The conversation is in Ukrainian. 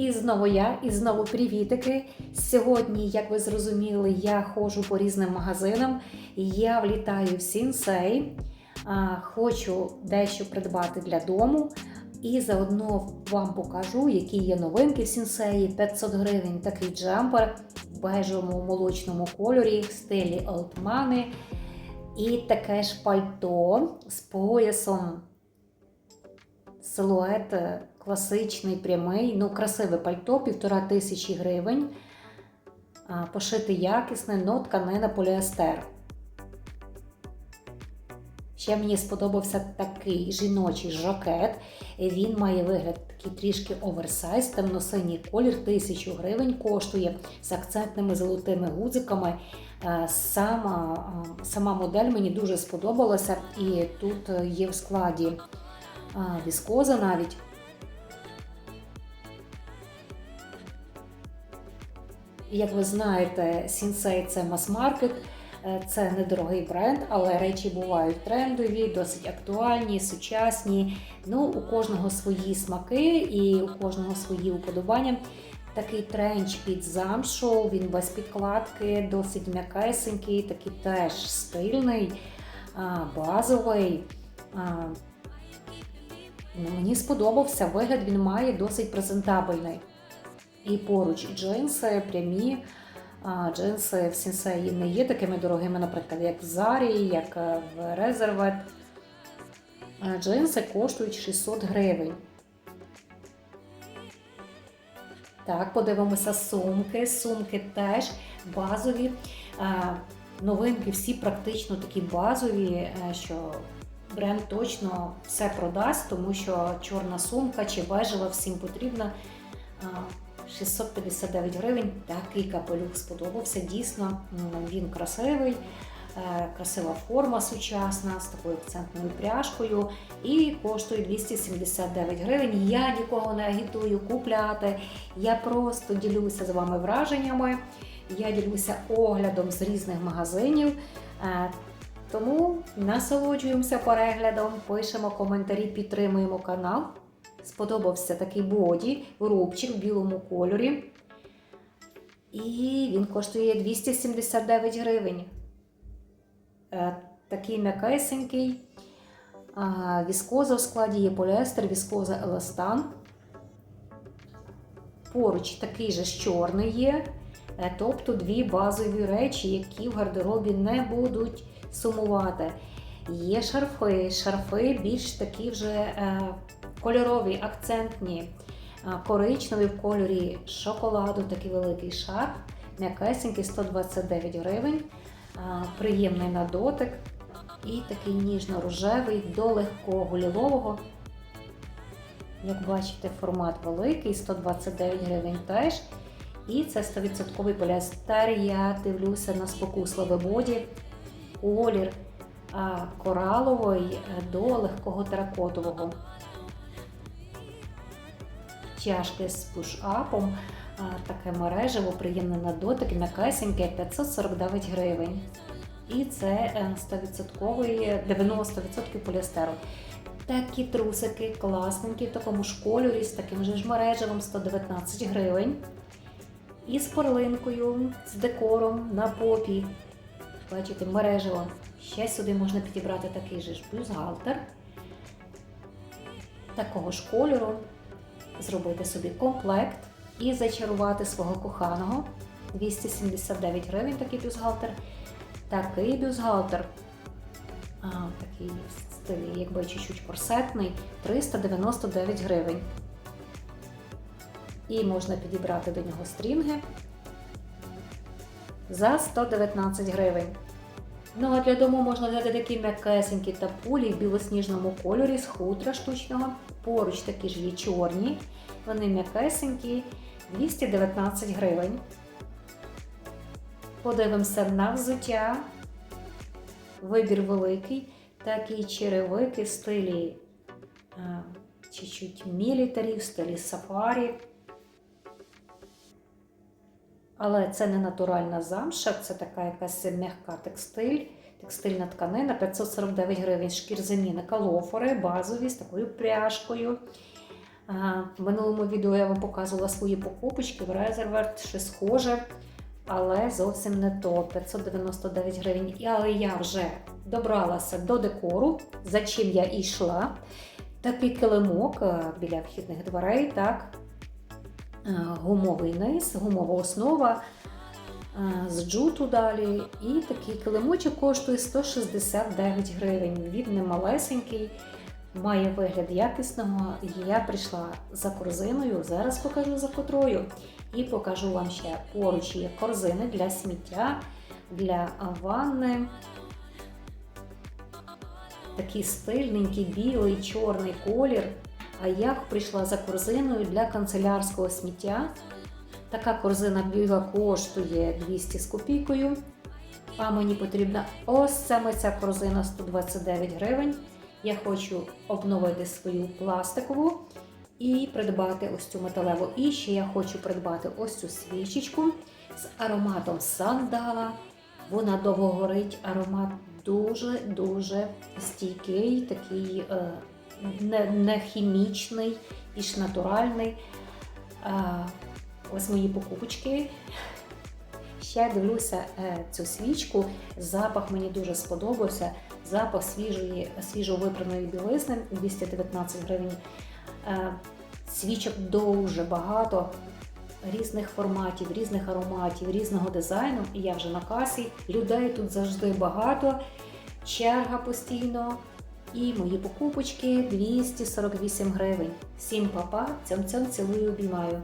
І знову я, і знову привітики. Сьогодні, як ви зрозуміли, я ходжу по різним магазинам. Я влітаю в Сінсей, хочу дещо придбати для дому. І заодно вам покажу, які є новинки в Сінсеї. 500 гривень такий джемпер в бежевому молочному кольорі в стилі Money. І таке ж пальто з поясом. Силует е, класичний, прямий, ну красиве пальто, півтора тисячі гривень. Пошити якісне, но тканина поліестер. Ще мені сподобався такий жіночий жакет. Він має вигляд такий трішки оверсайз, темно-синій колір, тисячу гривень коштує з акцентними золотими гудзиками. Е, Сама, е, сама модель мені дуже сподобалася, і тут е, є в складі віскоза навіть. Як ви знаєте, Сінсей це мас-маркет, е, це недорогий бренд, але речі бувають трендові, досить актуальні, сучасні. Ну, у кожного свої смаки і у кожного свої уподобання. Такий тренч під замшу, він без підкладки, досить м'якесенький, такий теж стильний, базовий. Ну, Мені сподобався вигляд, він має досить презентабельний. І поруч джинси прямі. Джинси в Сінсеї не є такими дорогими, наприклад, як в Зарі, як е, в Резервет. Джинси коштують 600 гривень. Так, подивимося сумки. Сумки теж базові. Новинки всі практично такі базові, е, що бренд точно все продасть, тому що чорна сумка чи бежева всім потрібна. А, 659 гривень. Такий капелюх сподобався. Дійсно, він красивий, е, красива форма сучасна з такою акцентною пряжкою і коштує 279 гривень. Я нікого не агітую купляти. Я просто ділюся з вами враженнями. Я ділюся оглядом з різних магазинів. Е, Тому насолоджуємося переглядом, пишемо коментарі, підтримуємо канал. Сподобався такий боді, рубчик в білому кольорі. І він коштує 279 гривень. Е, Такий м'якесенький. Віскоза в складі є поліестер, віскоза еластан. Поруч такий же ж чорний є. Е, Тобто дві базові речі, які в гардеробі не будуть сумувати. Є шарфи. Шарфи більш такі вже е, кольорові, акцентні, коричневий в кольорі шоколаду, такий великий шарф, м'якесенький 129 гривень, приємний на дотик і такий ніжно-рожевий до легкого лілового. Як бачите, формат великий, 129 гривень теж. І це 100% поліестер. Я дивлюся на спокусливе боді, колір кораловий е, до легкого теракотового. Чашки з пуш-апом, таке мережево, приємне на дотик, м'якесеньке 549 гривень. І це е, 100% 90% поліестеру. Такі трусики класненькі в такому ж кольорі, з таким же ж мережевим 119 гривень. І з перлинкою, з декором на попі. Бачите, мережево. Ще сюди можна підібрати такий же ж бюстгальтер. Такого ж кольору. Зробити собі комплект і зачарувати свого коханого. 279 гривень такий бюстгальтер. Такий бюстгальтер. А, такий в стилі, якби чуть-чуть корсетний, 399 гривень. І можна підібрати до нього стрінги за 119 гривень. Ну а для дому можна взяти такі м'якесенькі тапулі в білосніжному кольорі з хутра штучного. Поруч такі ж є чорні. Вони м'якесенькі, 219 гривень. Подивимося на взуття. Вибір великий. Такі черевики в стилі а, чуть-чуть мілітарі, в стилі сафарі. Але це не натуральна замша, це така якась м'яка текстиль, текстильна тканина, 549 гривень, шкірзаміни, калофори, базові з такою пряжкою. В минулому відео я вам показувала свої покупочки в Резерверт, ще схоже, але зовсім не то. 599 гривень. Але я вже добралася до декору, за чим я йшла. Такий килимок е, біля вхідних дверей, так. Е, Гумовий низ, гумова основа е, з джуту далі. І такий килимочок коштує 169 гривень. Він не малесенький, має вигляд якісного. Я прийшла за корзиною, зараз покажу за котрою. І покажу вам ще поруч є корзини для сміття, для ванни. Такий стильненький, білий, чорний колір. А я прийшла за корзиною для канцелярського сміття. Така корзина біла коштує 200 з копійкою. А мені потрібна ось саме ця корзина 129 гривень. Я хочу обновити свою пластикову і придбати ось цю металеву. І ще я хочу придбати ось цю свічечку з ароматом сандала. Вона довго горить, аромат дуже-дуже стійкий, такий е, не, не хімічний, більш натуральний. А, ось мої покупочки. Ще дивлюся е, цю свічку. Запах мені дуже сподобався. Запах свіжої, свіжо випраної білизни 219 гривень. Е, свічок дуже багато різних форматів, різних ароматів, різного дизайну. І я вже на касі. Людей тут завжди багато, черга постійно. І мої покупочки 248 гривень. Всім папа, цьом-цьом цілую, обіймаю.